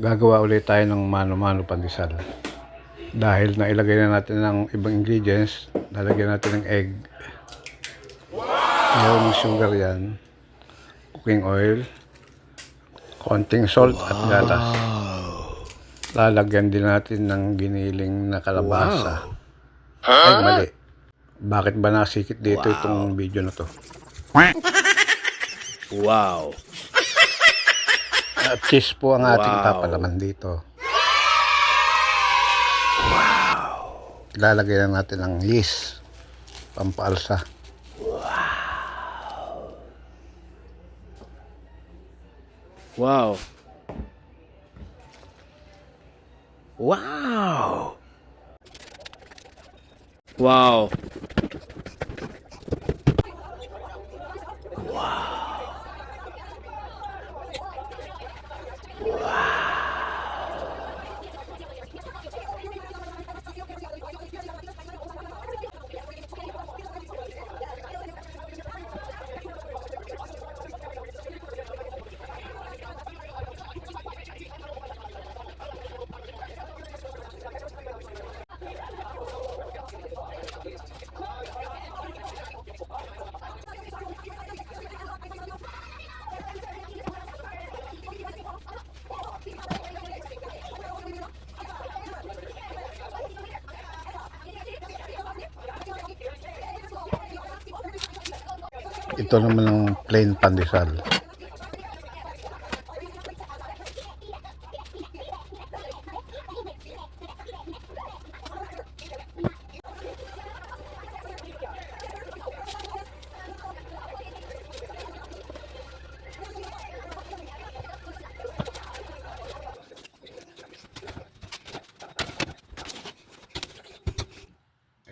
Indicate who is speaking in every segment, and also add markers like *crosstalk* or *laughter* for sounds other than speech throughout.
Speaker 1: gagawa ulit tayo ng mano-mano pandesal. Dahil nailagay na natin ng ibang ingredients, lalagyan natin ng egg. Yung sugar yan, cooking oil, konting salt at gatas. Lalagyan din natin ng giniling na kalabasa. Ay, mali. Bakit ba nasikip dito itong video na to?
Speaker 2: Wow.
Speaker 1: At cheese po ang ating
Speaker 2: Wow.
Speaker 1: papalaman dito. Wow! Lalagyan natin ng yeast. Pampaalsa.
Speaker 2: Wow. Wow. Wow.
Speaker 1: Ito naman ang plain pandesal.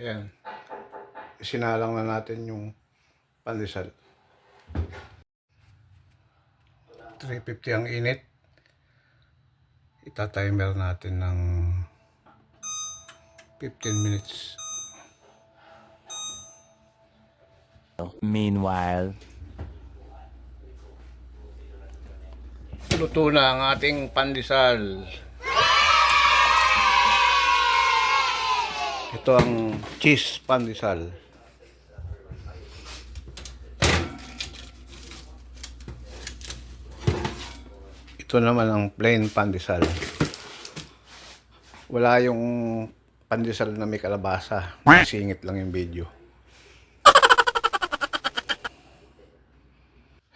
Speaker 1: Ayan. Sinalang na natin yung pandesal. 350 ang init. Ita-timer natin ng 15 minutes.
Speaker 3: Meanwhile.
Speaker 1: Luto na ang ating pandesal. Ito ang cheese pandesal. Ito naman ang plain pandesal. Wala yung pandesal na may kalabasa. Singit lang yung video.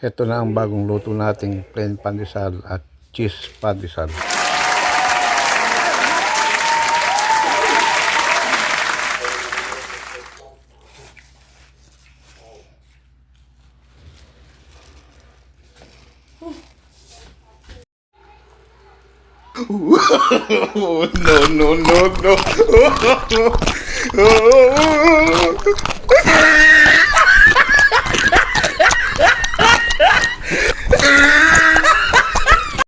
Speaker 1: Ito na ang bagong luto nating plain pandesal at cheese pandesal.
Speaker 4: no, no, no, no. *laughs*